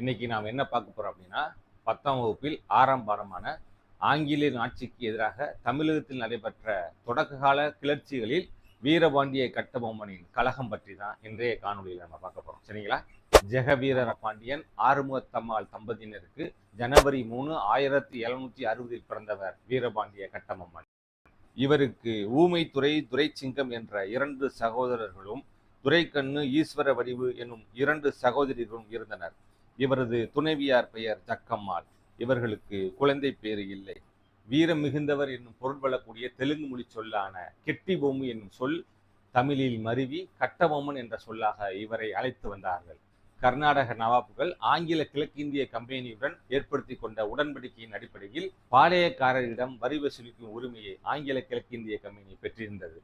இன்னைக்கு நாம் என்ன பார்க்க போகிறோம் அப்படின்னா பத்தாம் வகுப்பில் ஆறாம் பாடமான ஆங்கிலேயர் ஆட்சிக்கு எதிராக தமிழகத்தில் நடைபெற்ற தொடக்ககால கிளர்ச்சிகளில் வீரபாண்டிய கட்டபொம்மனின் கழகம் பற்றி தான் இன்றைய காணொலியில் நம்ம பார்க்க போகிறோம் சரிங்களா? ஜெகவீர பாண்டியன் ஆறுமுகத்தம்மாள் தம்பதியினருக்கு ஜனவரி மூணு ஆயிரத்தி எழுநூற்றி அறுபதில் பிறந்தவர் வீரபாண்டிய கட்டபொம்மன். இவருக்கு ஊமைத்துறை துரைச்சிங்கம் என்ற இரண்டு சகோதரர்களும் துரைக்கண்ணு ஈஸ்வர வடிவு என்னும் இரண்டு சகோதரிகளும் இருந்தனர். இவரது துணைவியார் பெயர் ஜக்கம்மாள். இவர்களுக்கு குழந்தை பேறு இல்லை. வீரம் மிகுந்தவர் என்னும் பொருள் கொள்ளக்கூடிய தெலுங்கு மொழி சொல்லான கெட்டி பொம்மு என்னும் சொல் தமிழில் மருவி கட்டபொம்மன் என்ற சொல்லாக இவரை அழைத்து வந்தார்கள். கர்நாடக நவாப்புகள் ஆங்கில கிழக்கிந்திய கம்பெனியுடன் ஏற்படுத்தி கொண்ட உடன்படிக்கையின் அடிப்படையில் பாளையக்காரரிடம் வரி வசூலிக்கும் உரிமையை ஆங்கில கிழக்கிந்திய கம்பெனி பெற்றிருந்தது.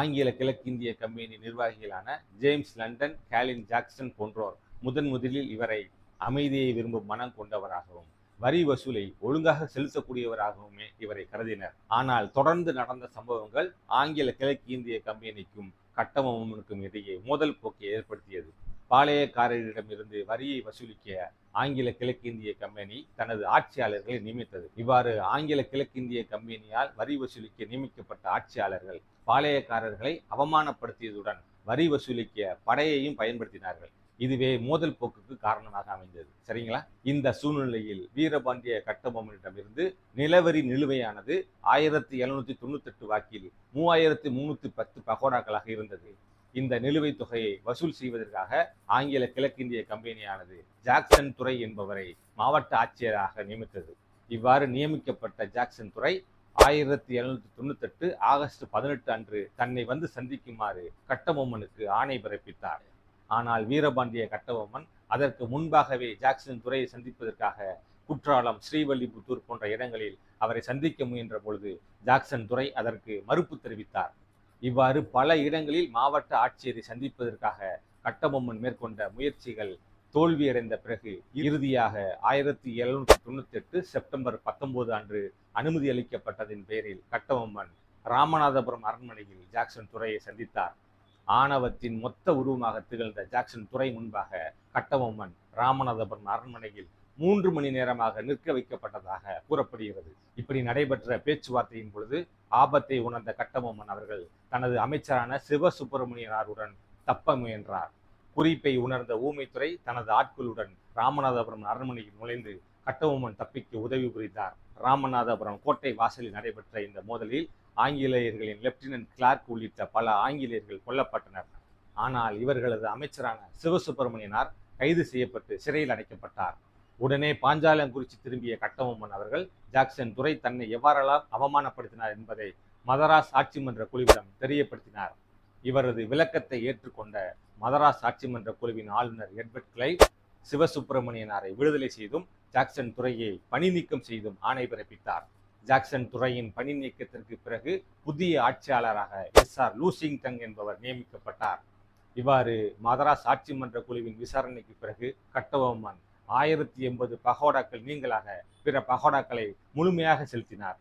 ஆங்கில கிழக்கிந்திய கம்பெனி நிர்வாகிகளான ஜேம்ஸ் லண்டன் கேலின் ஜாக்சன் போன்றோர் முதன் முதலில் இவரை அமைதியை விரும்பும் மனம் கொண்டவராகவும் வரி வசூலை ஒழுங்காக செலுத்தக்கூடியவராகவுமே இவரை கருதினர். ஆனால் தொடர்ந்து நடந்த சம்பவங்கள் ஆங்கில கிழக்கிந்திய கம்பெனிக்கும் கட்டபொம்மனுக்கும் இடையே மோதல் போக்கை ஏற்படுத்தியது. பாளையக்காரரிடமிருந்து வரியை வசூலிக்க ஆங்கில கிழக்கிந்திய கம்பெனி தனது ஆட்சியாளர்களை நியமித்தது. இவ்வாறு ஆங்கில கிழக்கிந்திய கம்பெனியால் வரி வசூலிக்க நியமிக்கப்பட்ட ஆட்சியாளர்கள் பாளையக்காரர்களை அவமானப்படுத்தியதுடன் வரி வசூலிக்க படையையும் பயன்படுத்தினார்கள். இதுவே மோதல் போக்குக்கு காரணமாக அமைந்தது. சரிங்களா? இந்த சூழ்நிலையில் வீரபாண்டிய கட்டபொம்மனிடமிருந்து நிலவரி நிலுவையானது ஆயிரத்தி எழுநூத்தி தொண்ணூத்தி எட்டு வாக்கில் மூவாயிரத்தி முன்னூத்தி பத்து பகோடாக்களாக இருந்தது. இந்த நிலுவைத் தொகையை வசூல் செய்வதற்காக ஆங்கில கிழக்கிந்திய கம்பெனியானது ஜாக்சன் துறை என்பவரை மாவட்ட ஆட்சியராக நியமித்தது. இவ்வாறு நியமிக்கப்பட்ட ஜாக்சன் துறை ஆயிரத்தி எழுநூத்தி தொண்ணூத்தெட்டு ஆகஸ்ட் பதினெட்டு அன்று தன்னை வந்து சந்திக்குமாறு கட்டபொம்மனுக்கு ஆணை பிறப்பித்தார். ஆனால் வீரபாண்டிய கட்டபொம்மன் அதற்கு முன்பாகவே ஜாக்சன் துறையை சந்திப்பதற்காக குற்றாலம் ஸ்ரீவல்லிபுத்தூர் போன்ற இடங்களில் அவரை சந்திக்க முயன்ற பொழுது ஜாக்சன் துறை அதற்கு மறுப்பு தெரிவித்தார். இவ்வாறு பல இடங்களில் மாவட்ட ஆட்சியரை சந்திப்பதற்காக கட்டபொம்மன் மேற்கொண்ட முயற்சிகள் தோல்வியடைந்த பிறகு இறுதியாக ஆயிரத்தி எழுநூத்தி தொண்ணூத்தி எட்டு செப்டம்பர் பத்தொன்பது அன்று அனுமதி அளிக்கப்பட்டதின் பேரில் கட்டபொம்மன் ராமநாதபுரம் அரண்மனையில் ஜாக்சன் துறையை சந்தித்தார். ஆணவத்தின் மொத்த உருவமாக திகழ்ந்த ஜாக்சன் துறை முன்பாக கட்டபொம்மன் ராமநாதபுரம் அரண்மனையில் மூன்று மணி நேரமாக நிற்க வைக்கப்பட்டதாக கூறப்படுகிறது. இப்படி நடைபெற்ற பேச்சுவார்த்தையின் பொழுது ஆபத்தை உணர்ந்த கட்டபொம்மன் அவர்கள் தனது அமைச்சரான சிவசுப்பிரமணியனாருடன் தப்ப முயன்றார். குறிப்பை உணர்ந்த ஊமைத்துறை தனது ஆட்களுடன் ராமநாதபுரம் அரண்மனையில் நுழைந்து கட்டபொம்மன் தப்பிக்க உதவி புரிந்தார். ராமநாதபுரம் கோட்டை வாசலில் நடைபெற்ற இந்த மோதலில் ஆங்கிலேயர்களின் லெப்டினன்ட் கிளார்க் உள்ளிட்ட பல ஆங்கிலேயர்கள் கொல்லப்பட்டனர். ஆனால் இவர்களது அமைச்சரான சிவசுப்பிரமணியனார் கைது செய்யப்பட்டு சிறையில் அடைக்கப்பட்டார். உடனே பாஞ்சாலங்குறிச்சி திரும்பிய கட்டபொம்மன் அவர்கள் ஜாக்சன் துறை தன்னை எவ்வாறெல்லாம் அவமானப்படுத்தினார் என்பதை மதராஸ் ஆட்சி மன்ற குழுவிடம் தெரியப்படுத்தினார். இவரது விளக்கத்தை ஏற்றுக்கொண்ட மதராஸ் ஆட்சி மன்ற குழுவின் ஆளுநர் எட்வர்ட் கிளைவ் சிவசுப்பிரமணியனாரை விடுதலை செய்தும் ஜாக்சன் துறையை பணி நீக்கம் செய்தும் ஆணை பிறப்பித்தார். ஜாக்சன் துறையின் பணி நீக்கத்திற்கு பிறகு புதிய ஆட்சியாளராக எஸ் ஆர் லூசிங்டன் என்பவர் நியமிக்கப்பட்டார். இவ்வாறு மதராஸ் ஆட்சி மன்ற குழுவின் விசாரணைக்கு பிறகு கட்டபொம்மன் ஆயிரத்தி எண்பது பகோடாக்கள் நீங்களாக பிற பகோடாக்களை முழுமையாக செலுத்தினார்.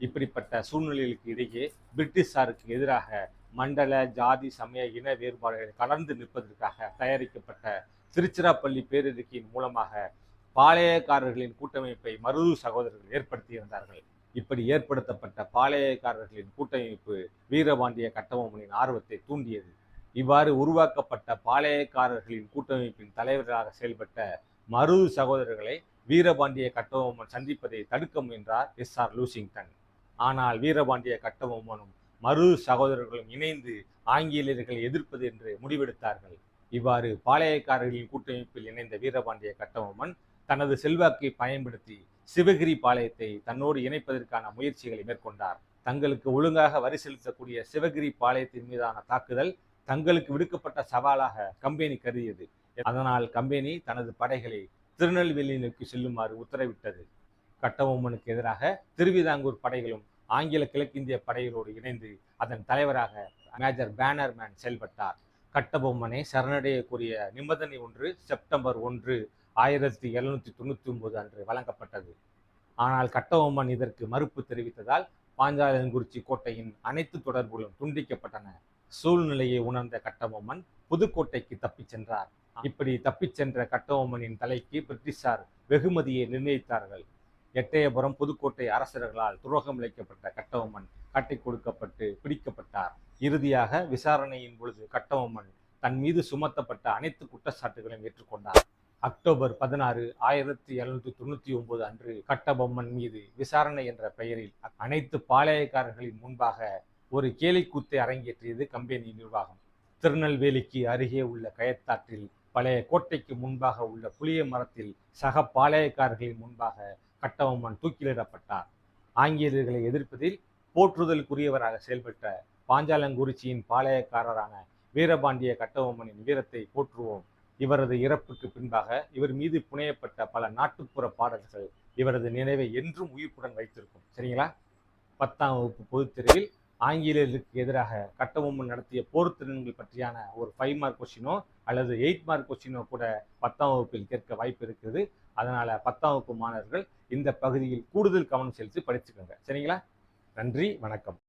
இப்படிப்பட்ட சூழ்நிலைகளுக்கு இடையே பிரிட்டிஷாருக்கு எதிராக மண்டல ஜாதி சமய இன வேறுபாடுகளை கலந்து நிற்பதற்காக தயாரிக்கப்பட்ட திருச்சிராப்பள்ளி பேரறிக்கையின் மூலமாக பாளையக்காரர்களின் கூட்டமைப்பை மருது சகோதரர்கள் ஏற்படுத்தியிருந்தார்கள். இப்படி ஏற்படுத்தப்பட்ட பாளையக்காரர்களின் கூட்டமைப்பு வீரபாண்டிய கட்டபொம்மனின் ஆர்வத்தை தூண்டியது. இவ்வாறு உருவாக்கப்பட்ட பாளையக்காரர்களின் கூட்டமைப்பின் தலைவராக செயல்பட்ட மருது சகோதரர்களை வீரபாண்டிய கட்டபொம்மன் சந்திப்பதை தடுக்க முயன்றார் எஸ் ஆர் லூசிங்டன். ஆனால் வீரபாண்டிய கட்டபொம்மனும் மருது சகோதரர்களும் இணைந்து ஆங்கிலேயர்களை எதிர்ப்பது என்று முடிவெடுத்தார்கள். இவ்வாறு பாளையக்காரர்களின் கூட்டமைப்பில் இணைந்த வீரபாண்டிய கட்டபொம்மன் தனது செல்வாக்கை பயன்படுத்தி சிவகிரி பாளையத்தை தன்னோடு இணைப்பதற்கான முயற்சிகளை மேற்கொண்டார். தங்களுக்கு ஒழுங்காக வரி செலுத்தக்கூடிய சிவகிரி பாளையத்தின் மீதான தாக்குதல் தங்களுக்கு விடுக்கப்பட்ட சவாலாக கம்பெனி கருதியது. அதனால் கம்பெனி தனது படைகளை திருநெல்வேலி நோக்கி செல்லுமாறு உத்தரவிட்டது. கட்டபொம்மனுக்கு எதிராக திருவிதாங்கூர் படைகளும் ஆங்கில கிழக்கிந்திய படைகளோடு இணைந்து அதன் தலைவராக மேஜர் பேனர்மேன் செயல்பட்டார். கட்டபொம்மனை சரணடையக்கூடிய நிபந்தனை ஒன்று செப்டம்பர் ஒன்று ஆயிரத்தி எழுநூத்தி தொண்ணூத்தி ஒன்பது அன்று வழங்கப்பட்டது. ஆனால் கட்டபொம்மன் இதற்கு மறுப்பு தெரிவித்ததால் பாஞ்சாலங்குறிச்சி கோட்டையின் அனைத்து தொடர்புகளும் துண்டிக்கப்பட்டன. சூழ்நிலையை உணர்ந்த கட்டபொம்மன் புதுக்கோட்டைக்கு தப்பிச் சென்றார். இப்படி தப்பிச் சென்ற கட்டபொம்மனின் தலைக்கு பிரிட்டிஷார் வெகுமதியை நிர்ணயித்தார்கள். எட்டயபுரம் புதுக்கோட்டை அரசர்களால் துரோகம் இழைக்கப்பட்ட கட்டபொம்மன் காட்டிக் கொடுக்கப்பட்டு பிடிக்கப்பட்டார். இறுதியாக விசாரணையின் பொழுது கட்டபொம்மன் தன் மீது சுமத்தப்பட்ட அனைத்து குற்றச்சாட்டுகளையும் ஏற்றுக்கொண்டார். அக்டோபர் பதினாறு ஆயிரத்தி எழுநூத்தி தொண்ணூத்தி ஒன்பது அன்று கட்டபொம்மன் மீது விசாரணை என்ற பெயரில் அனைத்து பாளையக்காரர்களின் முன்பாக ஒரு கேலிக்கூத்தை அரங்கேற்றியது கம்பெனி நிர்வாகம். திருநெல்வேலிக்கு அருகே உள்ள கயத்தாற்றில் பழைய கோட்டைக்கு முன்பாக உள்ள புளிய மரத்தில் சக பாளையக்காரர்களின் முன்பாக கட்டபொம்மன் தூக்கிலிடப்பட்டார். ஆங்கிலேயர்களை எதிர்ப்பதில் போற்றுதலுக்குரியவராக செயல்பட்ட பாஞ்சாலங்குறிச்சியின் பாளையக்காரரான வீரபாண்டிய கட்டபொம்மனின் வீரத்தை போற்றுவோம். இவரது இறப்புக்கு பின்பாக இவர் மீது புனையப்பட்ட பல நாட்டுப்புற பாடல்கள் இவரது நினைவை என்றும் உயிர்ப்புடன் வைத்திருக்கும். சரிங்களா? பத்தாம் வகுப்பு பொதுத்தெரிவில் ஆங்கிலேயருக்கு எதிராக கட்டபொம்மன் நடத்திய போர் திறன்கள் பற்றியான ஒரு ஃபைவ் மார்க் கொஸ்டினோ அல்லது எயிட் மார்க் கொஸ்டினோ கூட பத்தாம் வகுப்பில் கேட்க வாய்ப்பு இருக்கிறது. அதனால பத்தாம் வகுப்பு மாணவர்கள் இந்த பகுதியில் கூடுதல் கவனம் செலுத்தி படிச்சுக்கோங்க. சரிங்களா? நன்றி வணக்கம்.